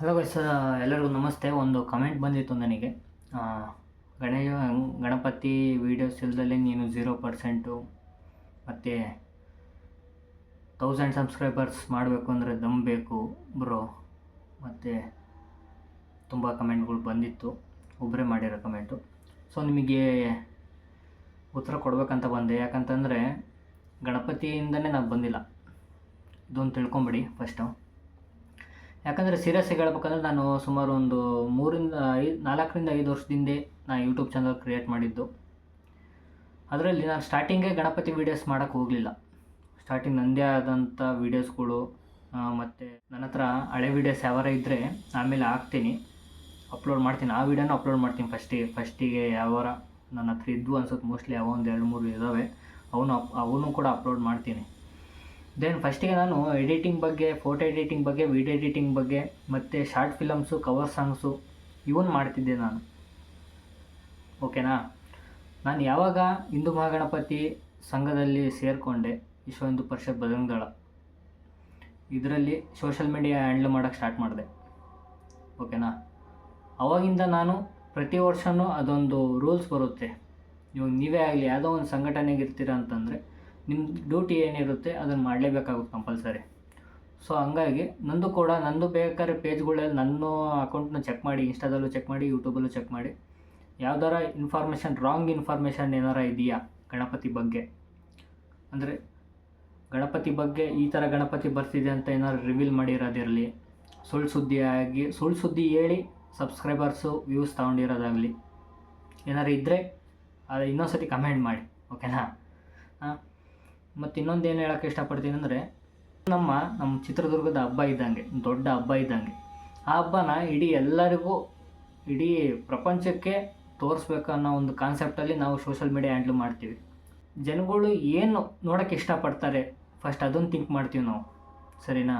Hello guys ಎಲ್ಲರಿಗೂ ನಮಸ್ತೆ. ಒಂದು ಕಮೆಂಟ್ ಬಂದಿತ್ತು ನನಗೆ. ಗಣೇಶ, ಗಣಪತಿ ವೀಡಿಯೋಸ್ ಇಲ್ದಲೇ ನೀನು ಝೀರೋ ಪರ್ಸೆಂಟು ಮತ್ತು ತೌಸಂಡ್ ಸಬ್ಸ್ಕ್ರೈಬರ್ಸ್ ಮಾಡಬೇಕು ಅಂದರೆ ದಮ್ ಬೇಕು ಬ್ರೋ ಮತ್ತು ತುಂಬ ಕಮೆಂಟ್ಗಳು ಬಂದಿತ್ತು. ಒಬ್ಬರೇ ಮಾಡಿರೋ ಕಮೆಂಟು ಸೊ ನಿಮಗೆ ಉತ್ತರ ಕೊಡಬೇಕಂತ ಬಂದೆ. ಯಾಕಂತಂದರೆ ಗಣಪತಿಯಿಂದನೇ ನಾನು ಬಂದಿಲ್ಲ. ಇದೊಂದು ತಿಳ್ಕೊಂಬಿಡಿ ಫಸ್ಟು ಯಾಕಂದರೆ ಸೀರಿಯಸ್ಸಾಗಿ ಹೇಳ್ಬೇಕಂದ್ರೆ ನಾನು ಸುಮಾರು ಒಂದು ಮೂರಿಂದ ಐದು ನಾಲ್ಕರಿಂದ ಐದು ವರ್ಷದಿಂದ ನಾನು ಯೂಟ್ಯೂಬ್ ಚಾನಲ್ ಕ್ರಿಯೇಟ್ ಮಾಡಿದ್ದು. ಅದರಲ್ಲಿ ನಾನು ಸ್ಟಾರ್ಟಿಂಗೇ ಗಣಪತಿ ವೀಡಿಯೋಸ್ ಮಾಡೋಕ್ಕೆ ಹೋಗಲಿಲ್ಲ. ಸ್ಟಾರ್ಟಿಂಗ್ ನನ್ನದೇ ಆದಂಥ ವೀಡಿಯೋಸ್ಗಳು ಮತ್ತು ನನ್ನ ಹತ್ರ ಹಳೆ ವೀಡಿಯೋಸ್ ಯಾವಾರ ಇದ್ದರೆ ಆಮೇಲೆ ಹಾಕ್ತೀನಿ. ಅಪ್ಲೋಡ್ ಮಾಡ್ತೀನಿ. ಆ ವೀಡಿಯೋನ ಅಪ್ಲೋಡ್ ಮಾಡ್ತೀನಿ ಫಸ್ಟಿಗೆ ಫಸ್ಟಿಗೆ ಯಾವಾರ ನನ್ನ ಹತ್ರ ಇದ್ದು ಅನ್ಸುತ್ತೆ. ಮೋಸ್ಟ್ಲಿ ಯಾವ ಒಂದು ಎರಡು ಮೂರು ಇದ್ದಾವೆ ಅವನು ಅಪ್ ಅವನು ಕೂಡ ಅಪ್ಲೋಡ್ ಮಾಡ್ತೀನಿ. ದೆನ್ ಫಸ್ಟಿಗೆ ನಾನು ಎಡಿಟಿಂಗ್ ಬಗ್ಗೆ ಫೋಟೋ ಎಡಿಟಿಂಗ್ ಬಗ್ಗೆ ವಿಡಿಯೋ ಎಡಿಟಿಂಗ್ ಬಗ್ಗೆ, ಮತ್ತು ಶಾರ್ಟ್ ಫಿಲಮ್ಸು ಕವರ್ ಸಾಂಗ್ಸು ಇವನ್ ಮಾಡ್ತಿದ್ದೆ ನಾನು. ಓಕೆನಾ ನಾನು ಯಾವಾಗ ಹಿಂದೂ ಮಹಾಗಣಪತಿ ಸಂಘದಲ್ಲಿ ಸೇರಿಕೊಂಡೆ ವಿಶ್ವ ಹಿಂದೂ ಪರಿಷತ್ ಬಜರಂಗದಳ, ಇದರಲ್ಲಿ ಸೋಷಲ್ ಮೀಡಿಯಾ ಹ್ಯಾಂಡ್ಲ್ ಮಾಡೋಕ್ಕೆ ಸ್ಟಾರ್ಟ್ ಮಾಡಿದೆ. ಓಕೆನಾ ಅವಾಗಿಂದ ನಾನು ಪ್ರತಿ ವರ್ಷವೂ ಅದೊಂದು ರೂಲ್ಸ್ ಬರುತ್ತೆ. ಇವಾಗ ನೀವೇ ಆಗಲಿ, ಯಾವುದೋ ಒಂದು ಸಂಘಟನೆಗೆ ಇರ್ತೀರ ಅಂತಂದರೆ ನಿಮ್ಮ ಡ್ಯೂಟಿ ಏನಿರುತ್ತೆ ಅದನ್ನು ಮಾಡಲೇಬೇಕಾಗುತ್ತೆ ಕಂಪಲ್ಸರಿ ಸೊ ಹಂಗಾಗಿ ನಂದು ಕೂಡ ನಂದು ಬೇಕಾದ್ರೆ ಪೇಜ್ಗಳಲ್ಲಿ ನನ್ನ ಅಕೌಂಟ್ನ ಚೆಕ್ ಮಾಡಿ ಇನ್ಸ್ಟಾದಲ್ಲೂ ಚೆಕ್ ಮಾಡಿ ಯೂಟ್ಯೂಬಲ್ಲೂ ಚೆಕ್ ಮಾಡಿ. ಯಾವ್ದಾರ ಇನ್ಫಾರ್ಮೇಷನ್ ರಾಂಗ್ ಇನ್ಫಾರ್ಮೇಷನ್ ಏನಾರ ಇದೆಯಾ ಗಣಪತಿ ಬಗ್ಗೆ? ಅಂದರೆ ಗಣಪತಿ ಬಗ್ಗೆ ಈ ಥರ ಗಣಪತಿ ಬರ್ತಿದೆ ಅಂತ ಏನಾದ್ರು ರಿವೀಲ್ ಮಾಡಿರೋದಿರಲಿ. ಸುಳ್ಳು ಸುದ್ದಿ ಆಗಿ ಸುಳ್ಳು ಸುದ್ದಿ ಹೇಳಿ ಸಬ್ಸ್ಕ್ರೈಬರ್ಸು ವ್ಯೂಸ್ ತೊಗೊಂಡಿರೋದಾಗಲಿ. ಏನಾರು ಇದ್ದರೆ ಅದು ಇನ್ನೊಂದು ಸತಿ ಕಮೆಂಟ್ ಮಾಡಿ ಓಕೆನಾ ಹಾಂ. ಮತ್ತು ಇನ್ನೊಂದು ಏನು ಹೇಳೋಕ್ಕೆ ಇಷ್ಟಪಡ್ತೀನಿ ಅಂದರೆ, ನಮ್ಮ ನಮ್ಮ ಚಿತ್ರದುರ್ಗದ ಹಬ್ಬ ಇದ್ದಂಗೆ, ದೊಡ್ಡ ಹಬ್ಬ ಇದ್ದಂಗೆ. ಆ ಹಬ್ಬನ ಇಡೀ ಎಲ್ಲರಿಗೂ, ಇಡೀ ಪ್ರಪಂಚಕ್ಕೆ ತೋರಿಸ್ಬೇಕು ಅನ್ನೋ ಒಂದು ಕಾನ್ಸೆಪ್ಟಲ್ಲಿ ನಾವು ಸೋಷಲ್ ಮೀಡಿಯಾ ಹ್ಯಾಂಡ್ಲ್ ಮಾಡ್ತೀವಿ. ಜನಗಳು ಏನು ನೋಡೋಕ್ಕೆ ಇಷ್ಟಪಡ್ತಾರೆ ಫಸ್ಟ್ ಅದನ್ನು ಥಿಂಕ್ ಮಾಡ್ತೀವಿ ನಾವು. ಸರಿನಾ?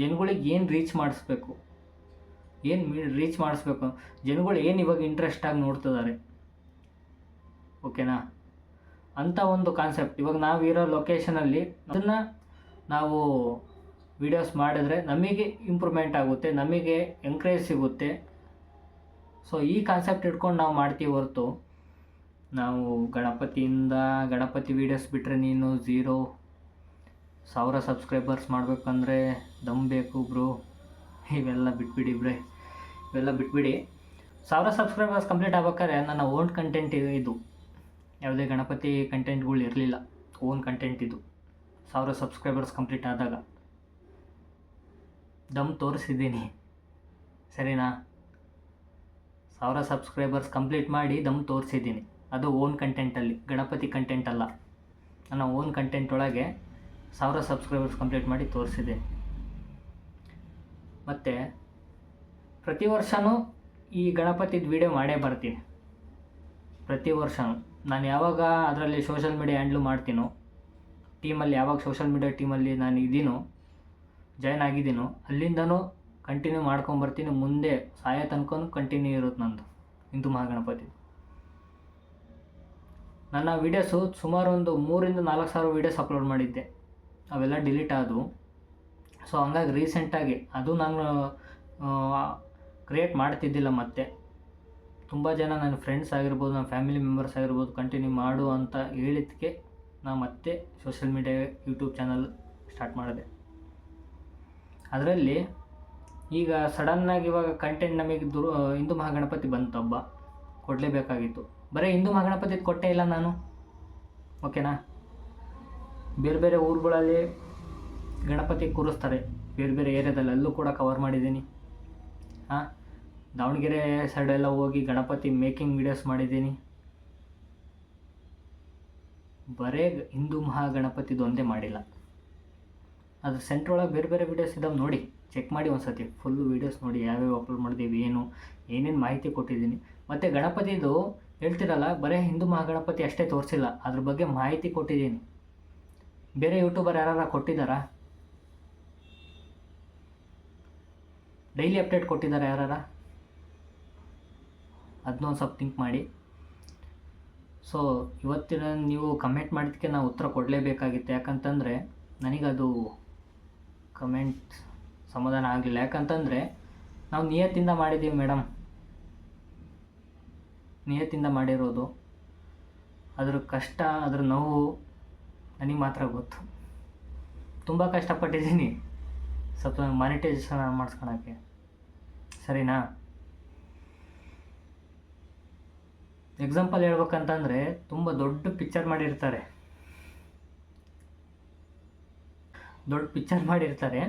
ಜನಗಳಿಗೆ ಏನು ರೀಚ್ ಮಾಡಿಸ್ಬೇಕು? ಏನು ರೀಚ್ ಮಾಡಿಸ್ಬೇಕು? ಜನಗಳು ಏನು ಇವಾಗ ಇಂಟ್ರೆಸ್ಟಾಗಿ ನೋಡ್ತಿದ್ದಾರೆ ಓಕೆನಾ ಅಂಥ ಒಂದು ಕಾನ್ಸೆಪ್ಟ್ ಇವಾಗ ನಾವಿರೋ ಲೊಕೇಶನಲ್ಲಿ ಅದನ್ನು ನಾವು ವಿಡಿಯೋಸ್ ಮಾಡಿದ್ರೆ ನಮಗೆ ಇಂಪ್ರೂವ್ಮೆಂಟ್ ಆಗುತ್ತೆ, ನಮಗೆ ಎಂಕರೇಜ್ ಸಿಗುತ್ತೆ. ಸೊ ಈ ಕಾನ್ಸೆಪ್ಟ್ ಇಟ್ಕೊಂಡು ನಾವು ಮಾಡ್ತೀವಿ ಹೊರತು, ನಾವು ಗಣಪತಿಯಿಂದ ಗಣಪತಿ ವೀಡಿಯೋಸ್ ಬಿಟ್ಟರೆ ನೀನು ಝೀರೋ ಸಾವಿರ ಸಬ್ಸ್ಕ್ರೈಬರ್ಸ್ ಮಾಡಬೇಕಂದ್ರೆ ದಮ್ ಬೇಕು ಬ್ರೋ. ಇವೆಲ್ಲ ಬಿಟ್ಬಿಡಿ ಬ್ರೆ. ಇವೆಲ್ಲ ಬಿಟ್ಬಿಡಿ. ಸಾವಿರ ಸಬ್ಸ್ಕ್ರೈಬರ್ಸ್ ಕಂಪ್ಲೀಟ್ ಆಗ್ಬೇಕಾದ್ರೆ ನನ್ನ ಓನ್ ಕಂಟೆಂಟ್ ಇದು. ಯಾವುದೇ ಗಣಪತಿ ಕಂಟೆಂಟ್ಗಳು ಇರಲಿಲ್ಲ. ಓನ್ ಕಂಟೆಂಟ್ ಇದು. ಸಾವಿರ ಸಬ್ಸ್ಕ್ರೈಬರ್ಸ್ ಕಂಪ್ಲೀಟ್ ಆದಾಗ. ದಮ್ ತೋರಿಸಿದ್ದೀನಿ. ಸರಿನಾ? ಸಾವಿರ ಸಬ್ಸ್ಕ್ರೈಬರ್ಸ್ ಕಂಪ್ಲೀಟ್ ಮಾಡಿ ದಮ್ ತೋರಿಸಿದ್ದೀನಿ. ಅದು ಓನ್ ಕಂಟೆಂಟಲ್ಲಿ ಗಣಪತಿ ಕಂಟೆಂಟ್ ಅಲ್ಲ. ನನ್ನ ಓನ್ ಕಂಟೆಂಟ್ ಒಳಗೆ ಸಾವಿರ ಸಬ್ಸ್ಕ್ರೈಬರ್ಸ್ ಕಂಪ್ಲೀಟ್ ಮಾಡಿ ತೋರಿಸಿದ್ದೀನಿ. ಮತ್ತು, ಪ್ರತಿ ವರ್ಷವೂ ಈ ಗಣಪತಿದು ವಿಡಿಯೋ ಮಾಡೇ ಬರ್ತೀನಿ. ಪ್ರತಿ ವರ್ಷವೂ ನಾನು ಯಾವಾಗ ಅದರಲ್ಲಿ ಸೋಷಲ್ ಮೀಡಿಯಾ ಹ್ಯಾಂಡ್ಲು ಮಾಡ್ತೀನೋ ಟೀಮಲ್ಲಿ ಯಾವಾಗ ಸೋಷಲ್ ಮೀಡಿಯಾ ಟೀಮಲ್ಲಿ ನಾನು ಇದ್ದೀನೋ ಜಾಯ್ನ್ ಆಗಿದ್ದೀನೋ, ಅಲ್ಲಿಂದನೂ ಕಂಟಿನ್ಯೂ ಮಾಡ್ಕೊಂಬರ್ತೀನಿ, ಮುಂದೆ ಸಾಯೋ ತನಕ ಕಂಟಿನ್ಯೂ ಇರುತ್ತೆ ನಂದು, ಇಂದು ಮಹಾಗಣಪತಿ. ನನ್ನ ವೀಡಿಯೋಸು ಸುಮಾರು ಒಂದು ಮೂರಿಂದ ನಾಲ್ಕು ಸಾವಿರ ವೀಡಿಯೋಸ್ ಅಪ್ಲೋಡ್ ಮಾಡಿದ್ದೆ, ಅವೆಲ್ಲ ಡಿಲೀಟ್ ಆದವು. ಸೊ ಹಂಗಾಗಿ ರೀಸೆಂಟಾಗಿ ಅದು ನಾನು ಕ್ರಿಯೇಟ್ ಮಾಡ್ತಿದ್ದಿಲ್ಲ ಮತ್ತೆ. ತುಂಬ ಜನ ನನ್ನ ಫ್ರೆಂಡ್ಸ್ ಆಗಿರ್ಬೋದು, ನನ್ನ ಫ್ಯಾಮಿಲಿ ಮೆಂಬರ್ಸ್ ಆಗಿರ್ಬೋದು ಕಂಟಿನ್ಯೂ ಮಾಡು ಅಂತ ಹೇಳಿದ್ದಕ್ಕೆ ನಾನು ಮತ್ತೆ social media YouTube channel start ಮಾಡಿದೆ. ಅದರಲ್ಲಿ ಈಗ ಸಡನ್ನಾಗಿ ಇವಾಗ ಕಂಟೆಂಟ್ ನಮಗೆ ದುರ್ ಹಿಂದೂ ಮಹಾಗಣಪತಿ ಬಂತು ಹಬ್ಬ. ಕೊಡಲೇಬೇಕಾಗಿತ್ತು ಬರೀ ಹಿಂದೂ ಮಹಾಗಣಪತಿ ಕೊಟ್ಟೇ ಇಲ್ಲ ನಾನು. ಓಕೆನಾ ಬೇರೆ ಬೇರೆ ಊರುಗಳಲ್ಲಿ ಗಣಪತಿ ಕೂರಿಸ್ತಾರೆ. ಬೇರೆ ಬೇರೆ ಏರಿಯಾದಲ್ಲಿ ಅಲ್ಲೂ ಕೂಡ ಕವರ್ ಮಾಡಿದ್ದೀನಿ. ಹಾಂ ದಾವಣಗೆರೆ ಸೈಡೆಲ್ಲ ಹೋಗಿ ಗಣಪತಿ ಮೇಕಿಂಗ್ ವಿಡಿಯೋಸ್ ಮಾಡಿದ್ದೀನಿ. ಬರೇ ಹಿಂದೂ ಮಹಾಗಣಪತಿದು ಒಂದೇ ಮಾಡಿಲ್ಲ. ಅದು ಸೆಂಟ್ರ್ ಒಳಗೆ ಬೇರೆ ಬೇರೆ ವೀಡಿಯೋಸ್ ಇದ್ದಾವೆ ನೋಡಿ ಚೆಕ್ ಮಾಡಿ ಒಂದು ಫುಲ್ ವೀಡಿಯೋಸ್ ನೋಡಿ ಯಾವ್ಯಾವ ಅಪ್ಲೋಡ್ ಮಾಡಿದ್ದೀವಿ ಏನು, ಏನೇನು ಮಾಹಿತಿ ಕೊಟ್ಟಿದ್ದೀನಿ. ಮತ್ತು ಗಣಪತಿದು ಹೇಳ್ತಿರಲ್ಲ, ಬರೀ ಹಿಂದೂ ಮಹಾಗಣಪತಿ ಅಷ್ಟೇ ತೋರಿಸಿಲ್ಲ, ಅದ್ರ ಬಗ್ಗೆ ಮಾಹಿತಿ ಕೊಟ್ಟಿದ್ದೀನಿ. ಬೇರೆ ಯೂಟ್ಯೂಬರ್ ಯಾರು ಕೊಟ್ಟಿದ್ದಾರಾ? ಡೈಲಿ ಅಪ್ಡೇಟ್ ಕೊಟ್ಟಿದ್ದಾರೆ ಯಾರಾರ? ಅದನ್ನೊಂದು ಸ್ವಲ್ಪ ಥಿಂಕ್ ಮಾಡಿ. ಸೊ ಇವತ್ತಿನ ನೀವು ಕಮೆಂಟ್ ಮಾಡಿದ್ದಕ್ಕೆ ನಾವು ಉತ್ತರ ಕೊಡಲೇಬೇಕಾಗಿತ್ತು. ಯಾಕಂತಂದರೆ ನನಗದು ಕಮೆಂಟ್ ಸಮಾಧಾನ ಆಗಲಿಲ್ಲ. ಯಾಕಂತಂದರೆ ನಾವು ನಿಯತ್ತಿಂದ ಮಾಡಿದ್ದೀವಿ ಮೇಡಮ್ ನಿಯತ್ತಿಂದ ಮಾಡಿರೋದು. ಅದ್ರ ಕಷ್ಟ, ಅದ್ರ ನೋವು ನನಗೆ ಮಾತ್ರ ಗೊತ್ತು. ತುಂಬ ಕಷ್ಟಪಟ್ಟಿದ್ದೀನಿ. ಸ್ವಲ್ಪ ಮಾನಿಟೈಸೇಷನ್ ಮಾಡಿಸ್ಕೊಳಕ್ಕೆ. ಸರಿನಾ? ಎಕ್ಸಾಂಪಲ್ ಹೇಳ್ಬೇಕಂತಂದರೆ ತುಂಬ ದೊಡ್ಡ ಪಿಕ್ಚರ್ ಮಾಡಿರ್ತಾರೆ. ದೊಡ್ಡ ಪಿಕ್ಚರ್ ಮಾಡಿರ್ತಾರೆ.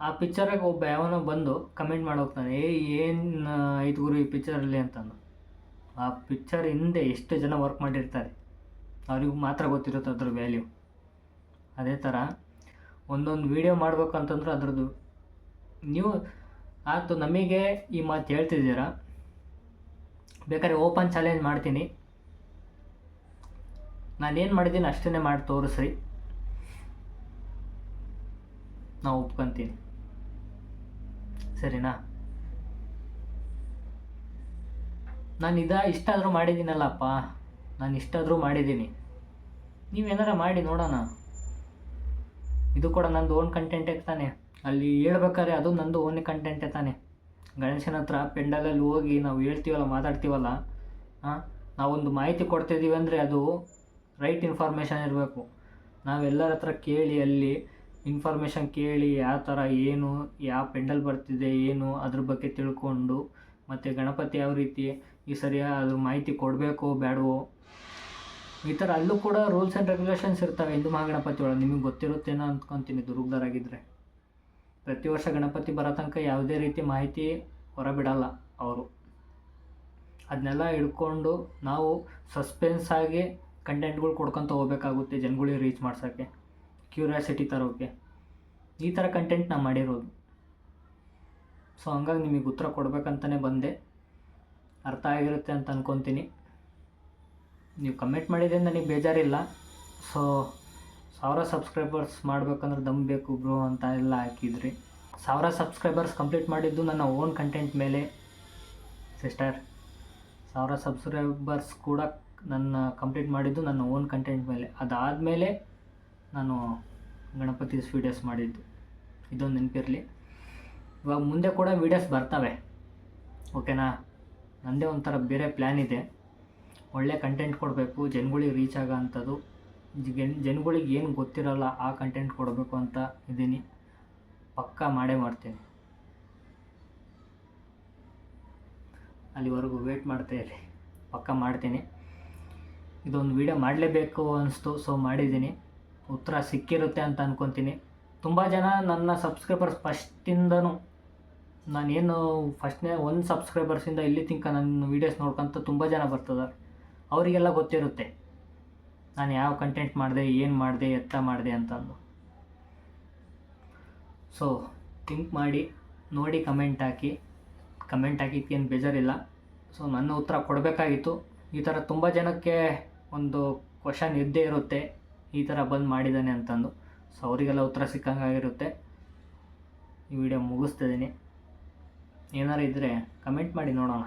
ಆ ಪಿಕ್ಚರಾಗ ಒಬ್ಬ ಯಾವನೋ ಬಂದು ಕಮೆಂಟ್ ಮಾಡೋಗ್ತಾನೆ ಏ, ಏನು ಐದು ಗುರು ಈ ಪಿಕ್ಚರಲ್ಲಿ ಅಂತಂದು. ಆ ಪಿಕ್ಚರ್ ಹಿಂದೆ ಎಷ್ಟು ಜನ ವರ್ಕ್ ಮಾಡಿರ್ತಾರೆ. ಅವ್ರಿಗೂ ಮಾತ್ರ ಗೊತ್ತಿರುತ್ತೆ ಅದ್ರ ವ್ಯಾಲ್ಯೂ ಅದೇ ಥರ ಒಂದೊಂದು ವೀಡಿಯೋ ಮಾಡಬೇಕು ಅಂತಂದ್ರೆ ಅದ್ರದ್ದು. ನೀವು ಆಯ್ತು ನಮಗೆ ಈ ಮಾತು ಹೇಳ್ತಿದ್ದೀರಾ? ಬೇಕಾದ್ರೆ ಓಪನ್ ಚಾಲೆಂಜ್ ಮಾಡ್ತೀನಿ. ನಾನೇನು ಮಾಡಿದ್ದೀನಿ ಅಷ್ಟನ್ನೇ ಮಾಡಿ ತೋರಿಸ್ರಿ. ನಾವು ಒಪ್ಕೊಂತೀನಿ. ಸರಿನಾ? ನಾನು ಇದ ಇಷ್ಟಾದರೂ ಮಾಡಿದ್ದೀನಲ್ಲಪ್ಪ. ನಾನು ಇಷ್ಟಾದರೂ ಮಾಡಿದ್ದೀನಿ. ನೀವೇನಾರ ಮಾಡಿ ನೋಡೋಣ. ಇದು ಕೂಡ ನಂದು ಓನ್ ಕಂಟೆಂಟೇ ತಾನೆ. ಅಲ್ಲಿ ಹೇಳ್ಬೇಕಾದ್ರೆ ಅದು ನಂದು ಓನ್ ಕಂಟೆಂಟೇ ತಾನೆ. ಗಣೇಶನ ಹತ್ರ ಪೆಂಡಲಲ್ಲಿ ಹೋಗಿ ನಾವು ಹೇಳ್ತೀವಲ್ಲ, ಮಾತಾಡ್ತೀವಲ್ಲ ನಾವೊಂದು ಮಾಹಿತಿ ಕೊಡ್ತಿದ್ದೀವಿ ಅಂದರೆ ಅದು ರೈಟ್ ಇನ್ಫಾರ್ಮೇಷನ್ ಇರಬೇಕು. ನಾವೆಲ್ಲರ ಹತ್ರ ಕೇಳಿ, ಅಲ್ಲಿ ಇನ್ಫಾರ್ಮೇಷನ್ ಕೇಳಿ ಯಾವ ಥರ ಏನು, ಯಾವ ಪೆಂಡಲ್ ಬರ್ತಿದೆ, ಏನು ಅದ್ರ ಬಗ್ಗೆ ತಿಳ್ಕೊಂಡು, ಮತ್ತು ಗಣಪತಿ ಯಾವ ರೀತಿ ಈ ಸರಿ ಅದ್ರ ಮಾಹಿತಿ ಕೊಡಬೇಕು ಬೇಡವೋ ಈ ಥರ ಅಲ್ಲೂ ಕೂಡ ರೂಲ್ಸ್ ಆ್ಯಂಡ್ ರೆಗ್ಯುಲೇಷನ್ಸ್ ಇರ್ತವೆ ಹಿಂದೂ ಮಹಾಗಣಪತಿ ಒಳಗೆ. ನಿಮಗೆ ಗೊತ್ತಿರುತ್ತೇನೋ ಅಂದ್ಕೊತೀನಿ ದುರ್ಗದರಾಗಿದ್ದರೆ ಪ್ರತಿ ವರ್ಷ ಗಣಪತಿ ಬರೋ ತನಕ ಯಾವುದೇ ರೀತಿ ಮಾಹಿತಿ ಹೊರಬಿಡಲ್ಲ ಅವರು. ಅದನ್ನೆಲ್ಲ ಹಿಡ್ಕೊಂಡು ನಾವು ಸಸ್ಪೆನ್ಸ್ ಆಗಿ ಕಂಟೆಂಟ್ಗಳು ಕೊಡ್ಕೊತ ಹೋಗ್ಬೇಕಾಗುತ್ತೆ ಜನಗಳಿಗೆ ರೀಚ್ ಮಾಡ್ಸೋಕ್ಕೆ ಕ್ಯೂರಿಯಾಸಿಟಿ ತರೋಕ್ಕೆ ಈ ಥರ ಕಂಟೆಂಟ್ ನಾನು ಮಾಡಿರೋದು. ಸೊ ಹಂಗಾಗಿ ನಿಮಗೆ ಉತ್ತರ ಕೊಡ್ಬೇಕಂತಲೇ ಬಂದೆ. ಅರ್ಥ ಆಗಿರುತ್ತೆ ಅಂತ ಅಂದ್ಕೊತೀನಿ ನೀವು ಕಮೆಂಟ್ ಮಾಡಿದ್ರೆ ನನಗೆ ಬೇಜಾರಿಲ್ಲ. ಸೊ ಸಾವಿರ ಸಬ್ಸ್ಕ್ರೈಬರ್ಸ್ ಮಾಡಬೇಕಂದ್ರೆ ದಮ್ ಬೇಕು ಬ್ರೋ ಅಂತ ಎಲ್ಲ ಹಾಕಿದ್ರಿ. ಸಾವಿರ ಸಬ್ಸ್ಕ್ರೈಬರ್ಸ್ ಕಂಪ್ಲೀಟ್ ಮಾಡಿದ್ದು ನನ್ನ ಓನ್ ಕಂಟೆಂಟ್ ಮೇಲೆ. ಸಿಸ್ಟರ್, ಸಾವಿರ ಸಬ್ಸ್ಕ್ರೈಬರ್ಸ್ ಕೂಡ ನನ್ನ ಕಂಪ್ಲೀಟ್ ಮಾಡಿದ್ದು ನನ್ನ ಓನ್ ಕಂಟೆಂಟ್ ಮೇಲೆ. ಅದಾದಮೇಲೆ ನಾನು ಗಣಪತಿ ವೀಡಿಯೋಸ್ ಮಾಡಿದ್ದು. ಇದೊಂದು ನೆನಪಿರಲಿ. ಇವಾಗ ಮುಂದೆ ಕೂಡ ವೀಡಿಯೋಸ್ ಬರ್ತವೆ. ಓಕೆನಾ? ನನ್ನದೇ ಒಂಥರ ಬೇರೆ ಪ್ಲ್ಯಾನ್ ಇದೆ. ಒಳ್ಳೆ ಕಂಟೆಂಟ್ ಕೊಡಬೇಕು, ಜನಗಳಿಗೆ ರೀಚ್ ಆಗೋ ಅಂಥದ್ದು. ಜನಗಳಿಗೆ ಏನು ಗೊತ್ತಿರಲ್ಲ ಆ ಕಂಟೆಂಟ್ ಕೊಡಬೇಕು ಅಂತ ಇದ್ದೀನಿ. ಪಕ್ಕಾ ಮಾಡೇ ಮಾಡ್ತೀನಿ. ಅಲ್ಲಿವರೆಗೂ ವೇಟ್ ಮಾಡ್ತಾ ಇರಿ. ಪಕ್ಕಾ ಮಾಡ್ತೀನಿ. ಇದೊಂದು ವೀಡಿಯೋ ಮಾಡಲೇಬೇಕು ಅನಿಸ್ತು ಸೊ ಮಾಡಿದ್ದೀನಿ. ಉತ್ತರ ಸಿಕ್ಕಿರುತ್ತೆ ಅಂತ ಅಂದ್ಕೊತೀನಿ ತುಂಬ ಜನ ನನ್ನ ಸಬ್ಸ್ಕ್ರೈಬರ್ಸ್ ಫಸ್ಟಿಂದನೂ ನಾನೇನು ಫಸ್ಟ್ನೇ ಒಂದು ಸಬ್ಸ್ಕ್ರೈಬರ್ಸಿಂದ ಇಲ್ಲಿ ತಿಂಕ ನನ್ನ ವೀಡಿಯೋಸ್ ನೋಡ್ಕೊಂತ ತುಂಬ ಜನ ಬರ್ತಿದ್ದಾರೆ. ಅವರಿಗೆಲ್ಲ ಗೊತ್ತಿರುತ್ತೆ. ನಾನು ಯಾವ ಕಂಟೆಂಟ್ ಮಾಡಿದೆ, ಏನು ಮಾಡಿದೆ, ಎತ್ತ ಮಾಡಿದೆ ಅಂತಂದು. ಸೊ ಥಿಂಕ್ ಮಾಡಿ, ನೋಡಿ ಕಮೆಂಟ್ ಹಾಕಿ. ಕಮೆಂಟ್ ಹಾಕಿದ್ಕೇನು ಬೇಜಾರಿಲ್ಲ. ಸೊ ನನ್ನ ಉತ್ತರ ಕೊಡಬೇಕಾಗಿತ್ತು. ಈ ಥರ ತುಂಬ ಜನಕ್ಕೆ ಒಂದು ಕ್ವಶನ್ ಇದ್ದೇ ಇರುತ್ತೆ. ಈ ಥರ ಬಂದು ಮಾಡಿದ್ದಾನೆ ಅಂತಂದು. ಸೊ ಅವರಿಗೆಲ್ಲ ಉತ್ತರ ಸಿಕ್ಕಂಗಾಗಿರುತ್ತೆ ಈ ವಿಡಿಯೋ ಮುಗಿಸ್ತಿದ್ದೀನಿ ಏನಾರು ಇದ್ದರೆ ಕಮೆಂಟ್ ಮಾಡಿ ನೋಡೋಣ.